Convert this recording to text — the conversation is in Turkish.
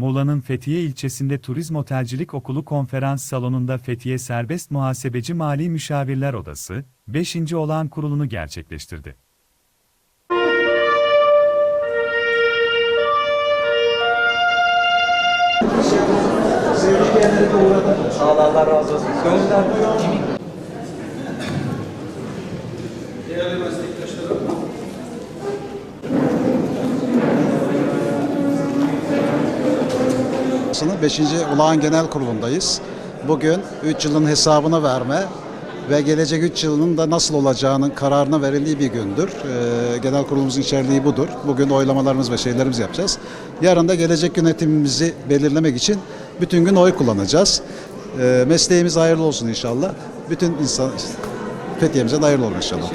Muğla'nın Fethiye ilçesinde Turizm Otelcilik Okulu konferans salonunda Fethiye Serbest Muhasebeci Mali Müşavirler Odası, 5. olağan kurulunu gerçekleştirdi. Allah razı olsun. Gönüller Odası'nın 5. Olağan Genel Kurulu'ndayız. Bugün 3 yılın hesabını verme ve gelecek 3 yılının da nasıl olacağının kararına verildiği bir gündür. Ee, genel kurulumuzun içerdiği budur. Bugün oylamalarımız ve şeylerimizi yapacağız. Yarın da gelecek yönetimimizi belirlemek için bütün gün oy kullanacağız. Ee, mesleğimiz hayırlı olsun inşallah. Bütün insan Fethiye'mize de hayırlı olur inşallah.